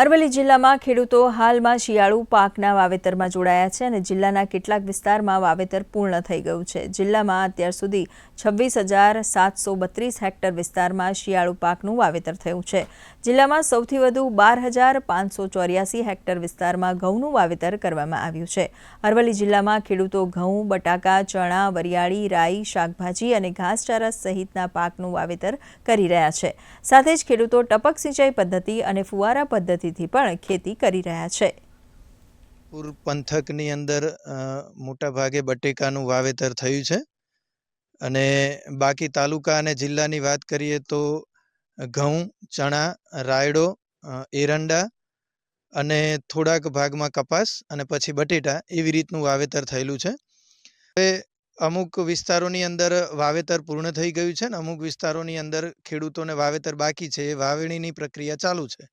અરવલ્લી જિલ્લામાં ખેડૂતો હાલમાં શિયાળુ પાકના વાવેતરમાં જોડાયા છે અને જિલ્લાના કેટલાક વિસ્તારમાં વાવેતર પૂર્ણ થઈ ગયું છે. જિલ્લામાં અત્યાર સુધી છવ્વીસ હજાર સાતસો બત્રીસ હેક્ટર વિસ્તારમાં શિયાળુ પાકનું વાવેતર થયું છે. જિલ્લામાં સૌથી વધુ બાર હજાર પાંચસો ચોર્યાસી હેક્ટર વિસ્તારમાં ઘઉંનું વાવેતર કરવામાં આવ્યું છે. અરવલ્લી જિલ્લામાં ખેડૂતો ઘઉં, બટાકા, ચણા, વરિયાળી, રાઈ, શાકભાજી અને ઘાસચારા સહિતના પાકનું વાવેતર કરી રહ્યા છે. સાથે જ ખેડૂતો ટપક સિંચાઈ પદ્ધતિ અને ફુવારા પદ્ધતિથી પણ ખેતી કરી રહ્યા છે. પૂર પંથકની અંદર મોટા ભાગે બટેકાનું વાવેતર થયું છે. અને બાકી તાલુકા અને જિલ્લાની વાત કરીએ તો ઘઉં, ચણા, રાયડો એરંડા અને થોડાક ભાગમાં કપાસ અને પછી બટેટા એવી રીતનું વાવેતર થયેલું છે. હવે અમુક વિસ્તારોની અંદર વાવેતર પૂર્ણ થઈ ગયું છે ને અમુક વિસ્તારોની અંદર ખેડૂતોને વાવેતર બાકી છે. એ વાવણીની પ્રક્રિયા ચાલુ છે.